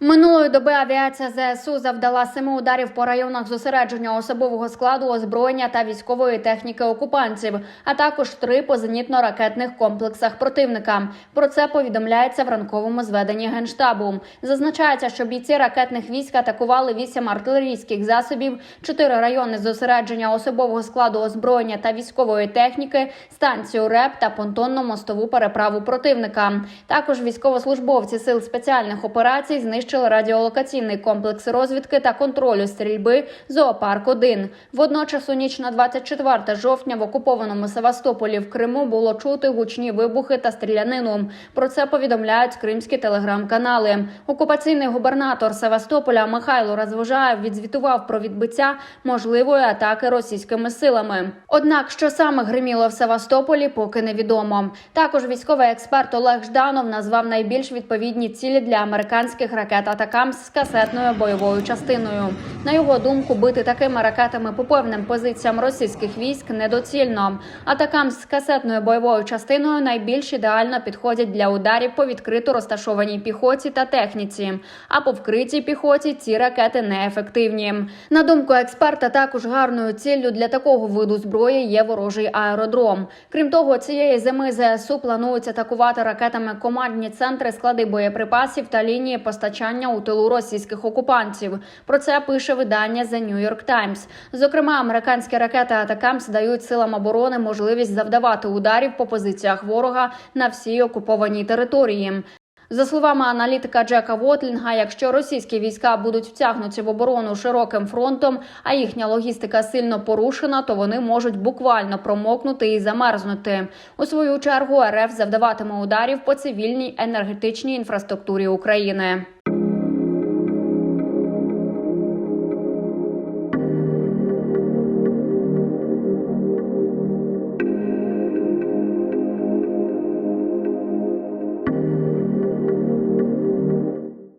Минулої доби авіація ЗСУ завдала семи ударів по районах зосередження особового складу, озброєння та військової техніки окупантів, а також три по зенітно-ракетних комплексах противника. Про це повідомляється в ранковому зведенні генштабу. Зазначається, що бійці ракетних військ атакували вісім артилерійських засобів, чотири райони зосередження особового складу, озброєння та військової техніки, станцію РЕП та понтонно-мостову переправу противника. Також військовослужбовці сил спеціальних операцій знищили радіолокаційний комплекс розвідки та контролю стрільби Зоопарк 1 Водночас у ніч на 24 жовтня в окупованому Севастополі в Криму було чути гучні вибухи та стрілянину. Про це повідомляють кримські телеграм-канали. Окупаційний губернатор Севастополя Михайло Розвожаєв відзвітував про відбиття можливої атаки російськими силами. Однак, що саме гриміло в Севастополі, поки невідомо. Також військовий експерт Олег Жданов назвав найбільш відповідні цілі для американських ракет «Атакамс» з касетною бойовою частиною. На його думку, бити такими ракетами по певним позиціям російських військ недоцільно. «Атакамс» з касетною бойовою частиною найбільш ідеально підходять для ударів по відкрито розташованій піхоті та техніці. А по вкритій піхоті ці ракети неефективні. На думку експерта, також гарною ціллю для такого виду зброї є ворожий аеродром. Крім того, цієї зими ЗСУ планують атакувати ракетами командні центри, склади боєприпасів та лінії постачання у тилу російських окупантів. Про це пише видання The New York Times. Зокрема, американські ракети Атакамс дають силам оборони можливість завдавати ударів по позиціях ворога на всій окупованій території. За словами аналітика Джека Вотлінга, якщо російські війська будуть втягнуті в оборону широким фронтом, а їхня логістика сильно порушена, то вони можуть буквально промокнути і замерзнути. У свою чергу РФ завдаватиме ударів по цивільній енергетичній інфраструктурі України.